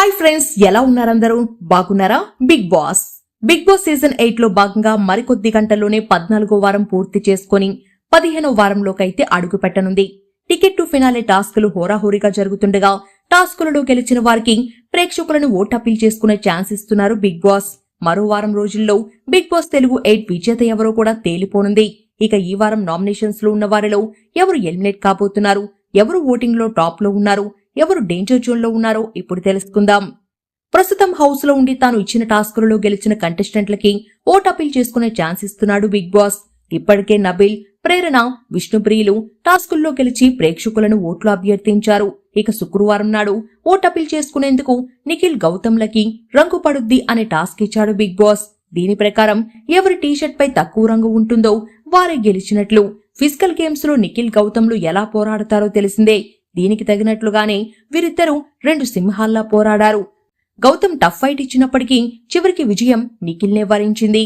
Hi friends ఎలా ఉన్నారందరూ బాగున్నారా? Big boss big boss season ఎయిట్లో భాగంగా మరికొద్ది గంటల్లోనే పద్నాలుగో వారం పూర్తి చేసుకుని పదిహేనో వారంలోకైతే అడుగు పెట్టనుంది. టికెట్ టు ఫినాలే టాస్కులు హోరాహోరీగా జరుగుతుండగా టాస్కులలో గెలిచిన వారికి ప్రేక్షకులను ఓట్ అప్పీల్ చేసుకునే ఛాన్స్ ఇస్తున్నారు బిగ్ బాస్ మరో వారం రోజుల్లో బిగ్ బాస్ తెలుగు ఎయిట్ విజేత ఎవరో కూడా తేలిపోనుంది. ఇక ఈ వారం నామినేషన్స్లో ఉన్న వారిలో ఎవరు ఎలిమినేట్ కాబోతున్నారు? ఎవరు ఓటింగ్లో టాప్లో ఉన్నారు? ఎవరు డేంజర్ జోన్లో ఉన్నారో ఇప్పుడు తెలుసుకుందాం. ప్రస్తుతం హౌస్లో ఉండి తాను ఇచ్చిన టాస్కులలో గెలిచిన కంటెస్టెంట్లకి ఓట్ అపీల్ చేసుకునే ఛాన్స్ ఇస్తున్నాడు బిగ్ బాస్. ఇప్పటికే నబిల్ ప్రేరణ విష్ణుప్రియులు టాస్కుల్లో గెలిచి ప్రేక్షకులను ఓట్లు అభ్యర్థించారు. ఇక శుక్రవారం నాడు ఓట్ అపీల్ చేసుకునేందుకు నిఖిల్ గౌతమ్లకి రంగు పడుద్ది అనే టాస్క్ ఇచ్చాడు బిగ్ బాస్. దీని ప్రకారం ఎవరి టీషర్ట్ పై తక్కువ రంగు ఉంటుందో వారే గెలిచినట్లు. ఫిజికల్ గేమ్స్లో నిఖిల్ గౌతమ్లు ఎలా పోరాడతారో తెలిసిందే. దీనికి తగినట్లుగానే వీరిద్దరూ రెండు సింహాల్లా పోరాడారు. గౌతమ్ టఫ్ ఫైట్ ఇచ్చినప్పటికీ చివరికి విజయం నిఖిల్నే వరించింది.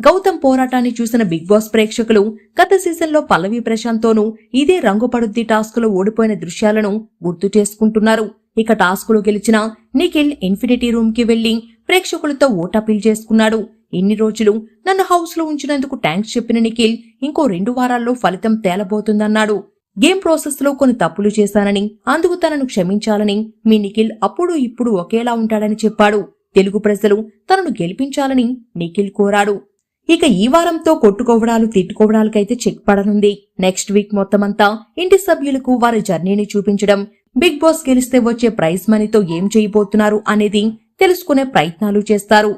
గౌతమ్ పోరాటాన్ని చూసిన బిగ్ బాస్ ప్రేక్షకులు గత సీజన్లో పల్లవి ప్రశాంత్తోనూ ఇదే రంగుపడుద్ది టాస్కులో ఓడిపోయిన దృశ్యాలను గుర్తు చేసుకుంటున్నారు. ఇక టాస్కులు గెలిచిన నిఖిల్ ఇన్ఫినిటీ రూమ్కి వెళ్ళి ప్రేక్షకులతో ఓటపీల్ చేసుకున్నాడు. ఇన్ని రోజులు నన్ను హౌస్లో ఉంచినందుకు థ్యాంక్స్ చెప్పిన నిఖిల్ ఇంకో రెండు వారాల్లో ఫలితం తేలబోతుందన్నాడు. గేమ్ ప్రాసెస్లో కొన్ని తప్పులు చేశానని అందుకు తనను క్షమించాలని మీ నిఖిల్ అప్పుడు ఇప్పుడు ఒకేలా ఉంటాడని చెప్పాడు. తెలుగు ప్రజలు తనను గెలిపించాలని నిఖిల్ కోరాడు. ఇక ఈ వారంతో కొట్టుకోవడాలు తిట్టుకోవడాలకైతే చెక్ పడనుంది. నెక్స్ట్ వీక్ మొత్తమంతా ఇంటి సభ్యులకు వారి జర్నీని చూపించడం బిగ్ బాస్ గెలిస్తే వచ్చే ప్రైజ్ మనీతో ఏం చేయబోతున్నారు అనేది తెలుసుకునే ప్రయత్నాలు చేస్తారు.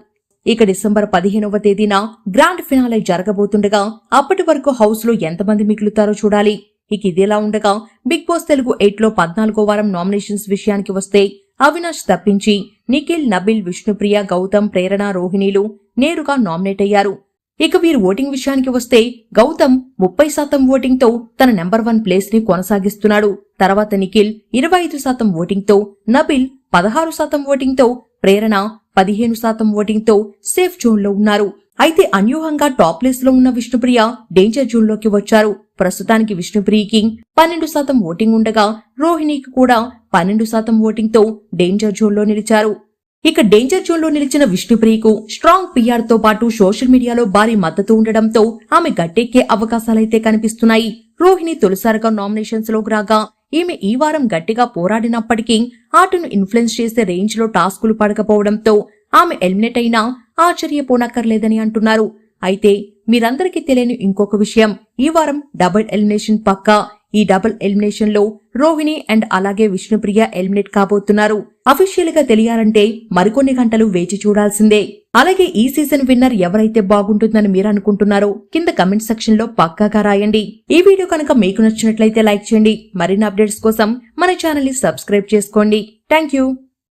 ఇక డిసెంబర్ పదిహేనవ తేదీన గ్రాండ్ ఫినాలే జరగబోతుండగా అప్పటి వరకు హౌస్లో ఎంతమంది మిగులుతారో చూడాలి. ఇక ఇదిలా ఉండగా బిగ్ బాస్ తెలుగు ఎయిట్లో పద్నాలుగో వారం నామినేషన్స్ విషయానికి వస్తే అవినాష్ తప్పించి నిఖిల్ నబిల్ విష్ణుప్రియ గౌతమ్ ప్రేరణ రోహిణీలు నేరుగా నామినేట్ అయ్యారు. ఇక వీరు ఓటింగ్ విషయానికి వస్తే గౌతమ్ ముప్పై శాతం ఓటింగ్తో తన నెంబర్ వన్ ప్లేస్ని కొనసాగిస్తున్నాడు. తర్వాత నిఖిల్ ఇరవై ఐదు శాతం ఓటింగ్తో నబిల్ పదహారు శాతం ఓటింగ్తో ప్రేరణ పదిహేను శాతం ఓటింగ్తో సేఫ్ జోన్లో ఉన్నారు. అయితే అన్యూహంగా టాప్ ప్లేస్లో ఉన్న విష్ణుప్రియ డేంజర్ జోన్లోకి వచ్చారు. ప్రస్తుతానికి విష్ణుప్రియకి పన్నెండు శాతం ఓటింగ్ ఉండగా రోహిణికి కూడా పన్నెండు శాతం ఓటింగ్తో డేంజర్ జోన్లో నిలిచారు. ఇక డేంజర్ జోన్లో నిలిచిన విష్ణుప్రియకు స్ట్రాంగ్ పిఆర్తో పాటు సోషల్ మీడియాలో భారీ మద్దతు ఉండడంతో ఆమె గట్టెక్కే అవకాశాలైతే కనిపిస్తున్నాయి. రోహిణి తొలిసారిగా నామినేషన్స్లోకి రాగా ఈమె ఈ వారం గట్టిగా పోరాడినప్పటికీ ఆటను ఇన్ఫ్లుయెన్స్ చేసే రేంజ్లో టాస్కులు పడకపోవడంతో ఆమె ఎలిమినేట్ అయినా ఆశ్చర్యపోనక్కర్లేదని అంటున్నారు. అయితే మీరందరికీ తెలియని ఇంకొక విషయం. ఈ వారం డబుల్ ఎలిమినేషన్ పక్కా. ఈ డబుల్ ఎలిమినేషన్లో రోహిణి అండ్ అలాగే విష్ణుప్రియ ఎలిమినేట్ కాబోతున్నారు. అఫీషియల్గా తెలియాలంటే మరికొన్ని గంటలు వేచి చూడాల్సిందే. అలాగే ఈ సీజన్ విన్నర్ ఎవరైతే బాగుంటుందని మీరు అనుకుంటున్నారో కింద కమెంట్ సెక్షన్లో పక్కాగా రాయండి. ఈ వీడియో కనుక మీకు నచ్చినట్లయితే లైక్ చేయండి. మరిన్ని అప్డేట్స్ కోసం మన ఛానల్ని సబ్స్క్రైబ్ చేసుకోండి. Thank you.